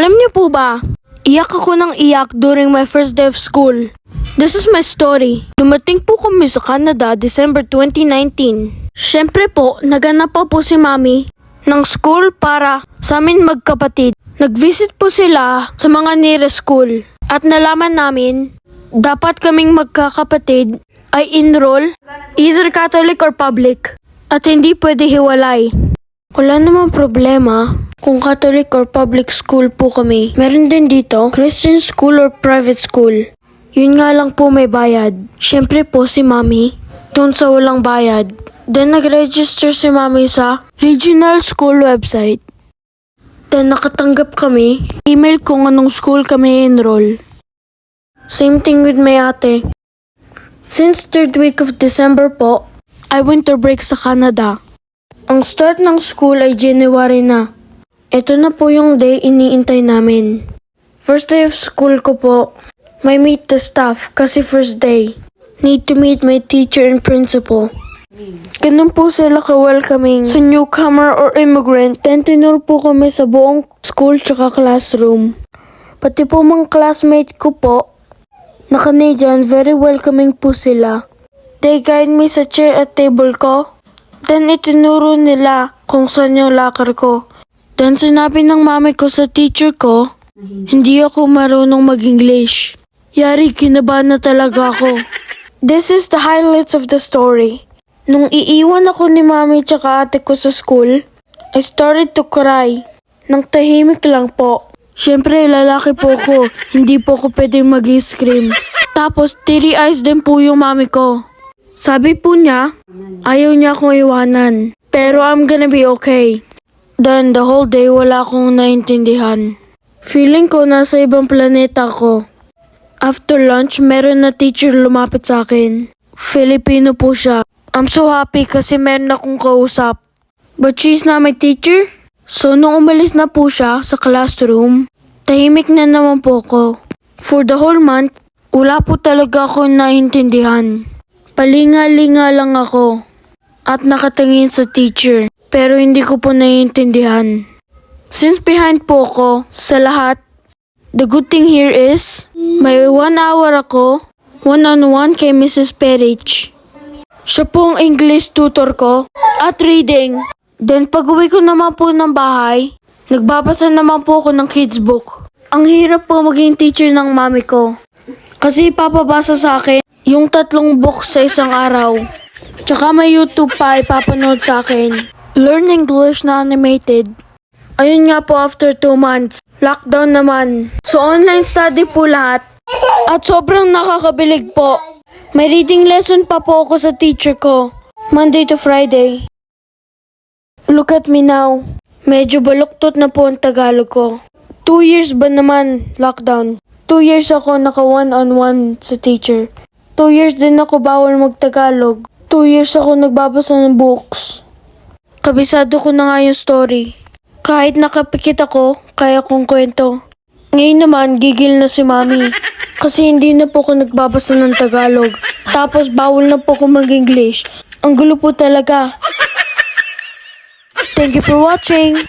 Alam niyo po ba, iyak ako ng iyak during my first day of school. This is my story. Dumating po kami sa Canada December 2019. Siyempre po, naganap po si Mami ng school para sa amin magkapatid. Nag-visit po sila sa mga nearest school. At nalaman namin, dapat kaming magkakapatid ay enroll either Catholic or public. At hindi pwede hiwalay. Wala namang problema kung Catholic or public school po kami. Meron din dito, Christian school or private school. Yun nga lang po may bayad. Siyempre po si Mami, doon sa walang bayad. Then nag-register si Mami sa regional school website. Then nakatanggap kami, email kung anong school kami enroll. Same thing with my ate. Since third week of December po, I winter break sa Canada. Ang start ng school ay January na. Ito na po yung day iniintay namin. First day of school ko po, may meet the staff kasi first day. Need to meet my teacher and principal. Ganun po sila ka-welcoming sa newcomer or immigrant. Then tinuro po kami sa buong school tsaka classroom. Pati po mga classmate ko po, na Canadian, very welcoming po sila. They guide me sa chair at table ko. Then itinuro nila kung saan yung locker ko. Then sinabi ng mami ko sa teacher ko, hindi ako marunong mag-English. Yari, kinabahan na talaga ako. This is the highlights of the story. Nung iiwan ako ni mami tsaka ate ko sa school, I started to cry. Nang tahimik lang po. Siyempre, lalaki po ko. Hindi po ako pwedeng mag-scream. Tapos, teary eyes din po yung mami ko. Sabi po niya, ayaw niya akong iwanan. Pero I'm gonna be okay. Then, the whole day, wala akong naintindihan. Feeling ko nasa ibang planeta ko. After lunch, meron na teacher lumapit sa akin. Filipino po siya. I'm so happy kasi meron akong kausap. But she's not my teacher. So, nung umalis na po siya sa classroom, tahimik na naman po ko. For the whole month, wala po talaga ako naintindihan. Palinga-linga lang ako. At nakatingin sa teacher. Pero hindi ko po naiintindihan. Since behind po ko sa lahat, the good thing here is, may one hour ako, one-on-one kay Mrs. Perich. Siya po ang English tutor ko at reading. Then pag uwi ko naman po ng bahay, nagbabasa naman po ako ng kids book. Ang hirap po maging teacher ng mami ko. Kasi ipapabasa sa akin yung tatlong book sa isang araw. Tsaka may YouTube pa ipapanood sa akin. Learn English na animated. Ayun nga po after 2 months. Lockdown naman. So online study po lahat. At sobrang nakakabilig po. May reading lesson pa po ako sa teacher ko. Monday to Friday. Look at me now. Medyo baluktot na po ang Tagalog ko. Two years ba naman lockdown? Two years ako naka one-on-one sa teacher. Two years din ako bawal mag-Tagalog. Two years ako nagbabasa ng books. Kabisado ko na nga yung story. Kahit nakapikit ako, kaya kong kwento. Ngayon naman, gigil na si mami. Kasi hindi na po ako nagbabasa ng Tagalog. Tapos bawal na po ako mag-English. Ang gulo po talaga. Thank you for watching.